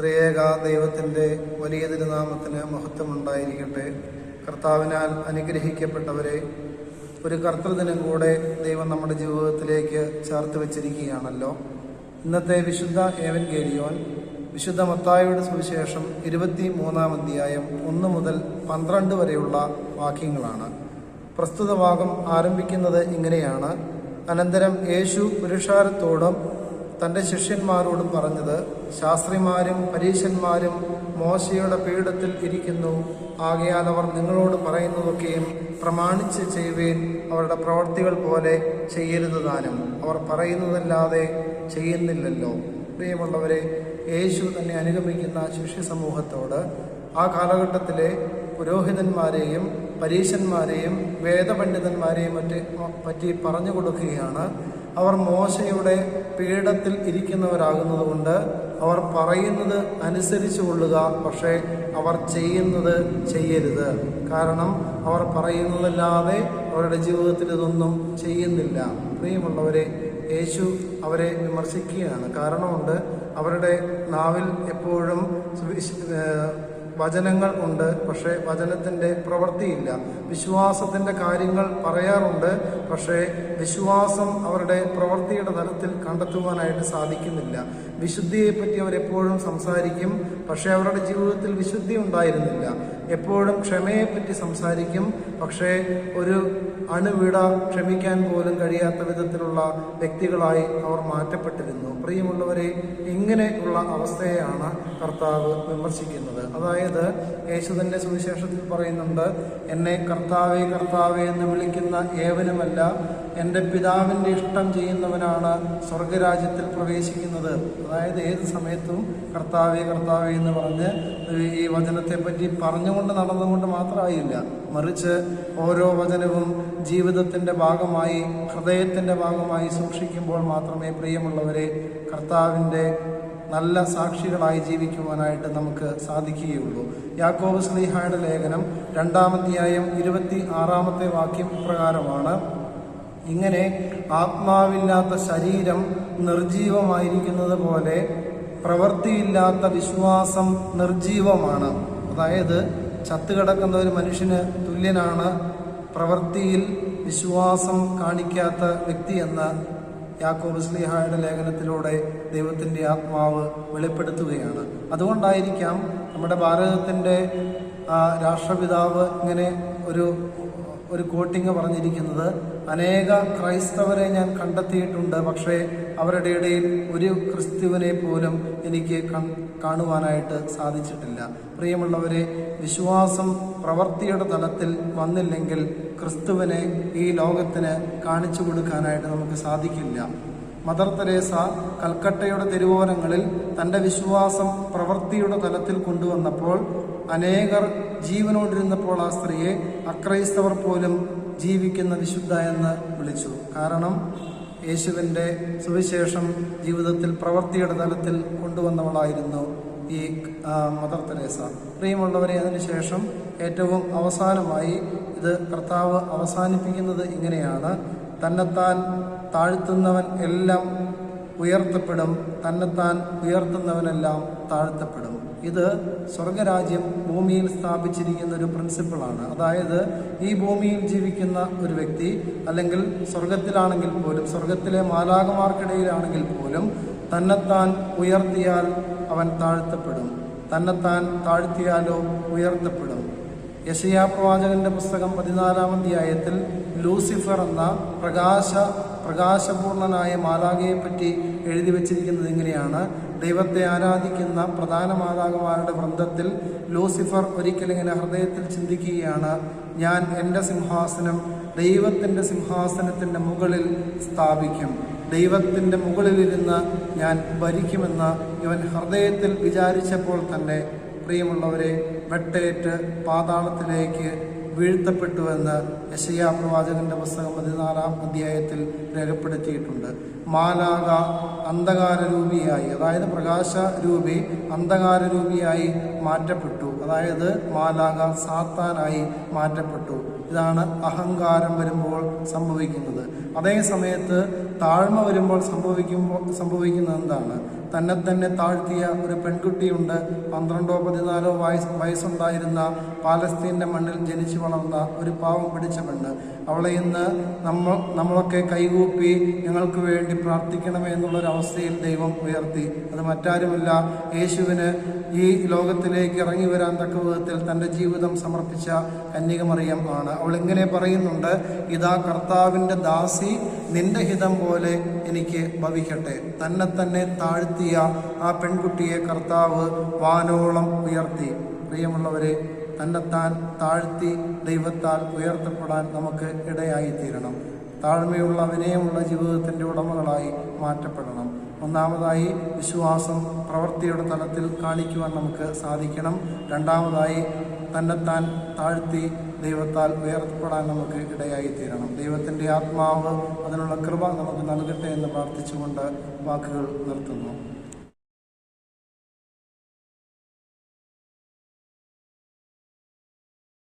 ത്രിയേക ദൈവത്തിന്റെ വലിയ തിരുനാമത്തിന് മഹത്വമുണ്ടായിരിക്കട്ടെ. കർത്താവിനാൽ അനുഗ്രഹിക്കപ്പെട്ടവരെ ഒരു കർത്തൃദിനം കൂടെ ദൈവം നമ്മുടെ ജീവിതത്തിലേക്ക് ചേർത്ത് വെച്ചിരിക്കുകയാണല്ലോ. ഇന്നത്തെ വിശുദ്ധ ഏവൻ ഗേരിയോൻ വിശുദ്ധ മത്തായുടെ സുവിശേഷം ഇരുപത്തി മൂന്നാം അധ്യായം ഒന്ന് മുതൽ പന്ത്രണ്ട് വരെയുള്ള വാക്യങ്ങളാണ്. പ്രസ്തുത ഭാഗം ആരംഭിക്കുന്നത് ഇങ്ങനെയാണ്. അനന്തരം യേശു പുരുഷാരത്തോടും തന്റെ ശിഷ്യന്മാരോട് പറഞ്ഞത് ശാസ്ത്രിമാരും പരീശന്മാരും മോശയുടെ പീഠത്തിൽ ഇരിക്കുന്നു. ആകയാൽ അവർ നിങ്ങളോട് പറയുന്നതൊക്കെയും പ്രമാണിച്ച് ചെയ്യുവേൻ അവരുടെ പ്രവർത്തികൾ പോലെ ചെയ്യരുത് താനും. അവർ പറയുന്നതല്ലാതെ ചെയ്യുന്നില്ലല്ലോ. പ്രിയമുള്ളവരെ യേശു തന്നെ അനുഗമിക്കുന്ന ശിഷ്യ സമൂഹത്തോട് ആ കാലഘട്ടത്തിലെ പുരോഹിതന്മാരെയും പരീശന്മാരെയും വേദപണ്ഡിതന്മാരെയും മറ്റ് പറ്റി പറഞ്ഞു കൊടുക്കുകയാണ്. അവർ മോശയുടെ പീഠത്തിൽ ഇരിക്കുന്നവരാകുന്നതുകൊണ്ട് അവർ പറയുന്നത് അനുസരിച്ചു കൊള്ളുക പക്ഷേ അവർ ചെയ്യുന്നത് ചെയ്യരുത്. കാരണം അവർ പറയുന്നതല്ലാതെ അവരുടെ ജീവിതത്തിൽ ഇതൊന്നും ചെയ്യുന്നില്ല. പ്രിയമുള്ളവരെ യേശു അവരെ വിമർശിക്കുകയാണ്. കാരണമുണ്ട് അവരുടെ നാവിൽ എപ്പോഴും വചനങ്ങൾ ഉണ്ട് പക്ഷേ വചനത്തിന്റെ പ്രവൃത്തിയില്ല. വിശ്വാസത്തിന്റെ കാര്യങ്ങൾ പറയാറുണ്ട് പക്ഷേ വിശ്വാസം അവരുടെ പ്രവൃത്തിയുടെ തലത്തിൽ കണ്ടെത്തുവാനായിട്ട് സാധിക്കുന്നില്ല. വിശുദ്ധിയെപ്പറ്റി അവരെപ്പോഴും സംസാരിക്കും പക്ഷേ അവരുടെ ജീവിതത്തിൽ വിശുദ്ധി ഉണ്ടായിരുന്നില്ല. എപ്പോഴും ക്ഷമയെപ്പറ്റി സംസാരിക്കും പക്ഷേ ഒരു അണുവിട ക്ഷമിക്കാൻ പോലും കഴിയാത്ത വിധത്തിലുള്ള വ്യക്തികളായി അവർ മാറ്റപ്പെട്ടിരുന്നു. പ്രിയമുള്ളവരെ ഇങ്ങനെയുള്ള അവസ്ഥയെയാണ് കർത്താവ് വിമർശിക്കുന്നത്. അതായത് യേശുദന്റെ സുവിശേഷത്തിൽ പറയുന്നുണ്ട് എന്നെ കർത്താവെ കർത്താവെ എന്ന് വിളിക്കുന്ന ഏവനുമല്ല എന്റെ പിതാവിന്റെ ഇഷ്ടം ചെയ്യുന്നവനാണ് സ്വർഗരാജ്യത്തിൽ പ്രവേശിക്കുന്നത്. അതായത് ഏത് സമയത്തും കർത്താവെ കർത്താവെ എന്ന് പറഞ്ഞ് ഈ വചനത്തെപ്പറ്റി പറഞ്ഞുകൊണ്ട് നടന്നുകൊണ്ട് മാത്രമായില്ല. മറിച്ച് ഓരോ വചനവും ജീവിതത്തിന്റെ ഭാഗമായി ഹൃദയത്തിന്റെ ഭാഗമായി സൂക്ഷിക്കുമ്പോൾ മാത്രമേ പ്രിയമുള്ളവരെ കർത്താവിന്റെ നല്ല സാക്ഷികളായി ജീവിക്കുവാനായിട്ട് നമുക്ക് സാധിക്കുകയുള്ളൂ. യാക്കോബ് സ്ലീഹായുടെ ലേഖനം രണ്ടാമധ്യായം ഇരുപത്തി ആറാമത്തെ വാക്യം പ്രകാരമാണ് ഇങ്ങനെ ആത്മാവില്ലാത്ത ശരീരം നിർജീവമായിരിക്കുന്നത് പോലെ പ്രവൃത്തിയില്ലാത്ത വിശ്വാസം നിർജീവമാണ് അതായത് ചത്തുകിടക്കുന്ന ഒരു മനുഷ്യന് തുല്യനാണ് പ്രവൃത്തിയിൽ വിശ്വാസം കാണിക്കാത്ത വ്യക്തി എന്ന യാക്കോബ് സ്ലിഹായുടെ ലേഖനത്തിലൂടെ ദൈവത്തിന്റെ ആത്മാവ് വെളിപ്പെടുത്തുകയാണ്. അതുകൊണ്ടായിരിക്കാം നമ്മുടെ ഭാരതത്തിന്റെ രാഷ്ട്രപിതാവ് ഇങ്ങനെ ഒരു ഒരു കോട്ടിങ് പറഞ്ഞിരിക്കുന്നത്. അനേക ക്രൈസ്തവരെ ഞാൻ കണ്ടെത്തിയിട്ടുണ്ട്. പക്ഷേ അവരുടെ ഇടയിൽ ഒരു ക്രിസ്തുവിനെ പോലും എനിക്ക് കാണുവാനായിട്ട് സാധിച്ചിട്ടില്ല. പ്രിയമുള്ളവരെ വിശ്വാസം പ്രവൃത്തിയുടെ തലത്തിൽ വന്നില്ലെങ്കിൽ ക്രിസ്തുവിനെ ഈ ലോകത്തിന് കാണിച്ചു കൊടുക്കാനായിട്ട് നമുക്ക് സാധിക്കില്ല. മദർ തെരേസ കൽക്കട്ടയുടെ തെരുവോരങ്ങളിൽ തന്റെ വിശ്വാസം പ്രവൃത്തിയുടെ തലത്തിൽ കൊണ്ടുവന്നപ്പോൾ അനേകർ ജീവനോടിരുന്നപ്പോൾ ആ സ്ത്രീയെ അക്രൈസ്തവർ പോലും ജീവിക്കുന്ന വിശുദ്ധ എന്ന് വിളിച്ചു. കാരണം യേശുവിന്റെ സുവിശേഷം ജീവിതത്തിൽ പ്രവൃത്തിയുടെ തലത്തിൽ കൊണ്ടുവന്നവളായിരുന്നു ഈ മദർ തെരേസ. പ്രിയമുള്ളവരെ അതിനുശേഷം ഏറ്റവും അവസാനമായി ഇത് കർത്താവ് അവസാനിപ്പിക്കുന്നത് ഇങ്ങനെയാണ്. തന്നെത്താൻ താഴ്ത്തുന്നവൻ എല്ലാം ഉയർത്തപ്പെടും തന്നെത്താൻ ഉയർത്തുന്നവനെല്ലാം താഴ്ത്തപ്പെടും. ഇത് സ്വർഗരാജ്യം ഭൂമിയിൽ സ്ഥാപിച്ചിരിക്കുന്ന ഒരു പ്രിൻസിപ്പിളാണ് അതായത് ഈ ഭൂമിയിൽ ജീവിക്കുന്ന ഒരു വ്യക്തി അല്ലെങ്കിൽ സ്വർഗത്തിലാണെങ്കിൽ പോലും സ്വർഗത്തിലെ മാലാകമാർക്കിടയിലാണെങ്കിൽ പോലും തന്നെത്താൻ ഉയർത്തിയാൽ അവൻ താഴ്ത്തപ്പെടും. തന്നെത്താൻ താഴ്ത്തിയാലോ ഉയർത്തപ്പെടും. യശയാ പ്രവാചകന്റെ പുസ്തകം പതിനാലാം അധ്യായത്തിൽ ലൂസിഫർ എന്ന പ്രകാശ പ്രകാശപൂർണനായ മാതാകയെ പറ്റി എഴുതി വച്ചിരിക്കുന്നത് ഇങ്ങനെയാണ്. ദൈവത്തെ ആരാധിക്കുന്ന പ്രധാന മാതാകമാരുടെ വൃന്ദത്തിൽ ലൂസിഫർ ഒരിക്കലിങ്ങനെ ഹൃദയത്തിൽ ചിന്തിക്കുകയാണ്. ഞാൻ എന്റെ സിംഹാസനം ദൈവത്തിന്റെ സിംഹാസനത്തിന്റെ മുകളിൽ സ്ഥാപിക്കും. ദൈവത്തിന്റെ മുകളിലിരുന്ന് ഞാൻ ഭരിക്കുമെന്ന് ഇവൻ ഹൃദയത്തിൽ വിചാരിച്ചപ്പോൾ തന്നെ പ്രിയമുള്ളവരെ വെട്ടേറ്റ് പാതാളത്തിലേക്ക് വീഴ്ത്തപ്പെട്ടുവെന്ന് യശയാ പ്രവാചകന്റെ പുസ്തകം പതിനാലാം അധ്യായത്തിൽ രേഖപ്പെടുത്തിയിട്ടുണ്ട്. മാലാക അന്ധകാരരൂപിയായി അതായത് പ്രകാശരൂപി അന്ധകാരരൂപിയായി മാറ്റപ്പെട്ടു. അതായത് മാലാക സാത്താനായി മാറ്റപ്പെട്ടു. ഇതാണ് അഹങ്കാരം വരുമ്പോൾ സംഭവിക്കുന്നത്. അതേ സമയത്ത് താഴ്മ വരുമ്പോൾ സംഭവിക്കുമ്പോൾ സംഭവിക്കുന്നത് എന്താണ്? തന്നെ തന്നെ താഴ്ത്തിയ ഒരു പെൺകുട്ടിയുണ്ട്. പന്ത്രണ്ടോ പതിനാലോ വയസ്സ് വയസ്സുണ്ടായിരുന്ന പാലസ്തീന്റെ മണ്ണിൽ ജനിച്ചു വളർന്ന ഒരു പാവം പിടിച്ച പെണ്ണ്. അവളെ ഇന്ന് നമ്മൾ നമ്മളൊക്കെ കൈകൂപ്പി ഞങ്ങൾക്ക് വേണ്ടി പ്രാർത്ഥിക്കണമേ എന്നുള്ളൊരവസ്ഥയിൽ ദൈവം ഉയർത്തി. അത് മറ്റാരുമല്ല യേശുവിന് ഈ ലോകത്തിലേക്ക് ഇറങ്ങി വരാൻ തക്ക വിധത്തിൽ തന്റെ ജീവിതം സമർപ്പിച്ച കന്യകമറിയം ആണ്. അവൾ ഇങ്ങനെ പറയുന്നുണ്ട് ഇതാ കർത്താവിന്റെ ദാസി നിന്റെ ഹിതം പോലെ എനിക്ക് ഭവിക്കട്ടെ. തന്നെ തന്നെ താഴ്ത്തിയ ആ പെൺകുട്ടിയെ കർത്താവ് വാനോളം ഉയർത്തി. പ്രിയമുള്ളവരെ തന്നെത്താൻ താഴ്ത്തി ദൈവത്താൽ ഉയർത്തപ്പെടാൻ നമുക്ക് ഇടയായിത്തീരണം. താഴ്മയുള്ള വിനയമുള്ള ജീവിതത്തിന്റെ ഉടമകളായി മാറ്റപ്പെടണം. ഒന്നാമതായി വിശ്വാസം പ്രവൃത്തിയുടെ തലത്തിൽ കാണിക്കുവാൻ നമുക്ക് സാധിക്കണം. രണ്ടാമതായി തന്നെത്താൻ താഴ്ത്തി ദൈവത്താൽ ഉയർത്തപ്പെടാൻ നമുക്ക് ഇടയായിത്തീരണം. ദൈവത്തിന്റെ ആത്മാവ് അതിനുള്ള കൃപ നമുക്ക് നൽകട്ടെ എന്ന് പ്രാർത്ഥിച്ചുകൊണ്ട് വാക്കുകൾ നിർത്തുന്നു.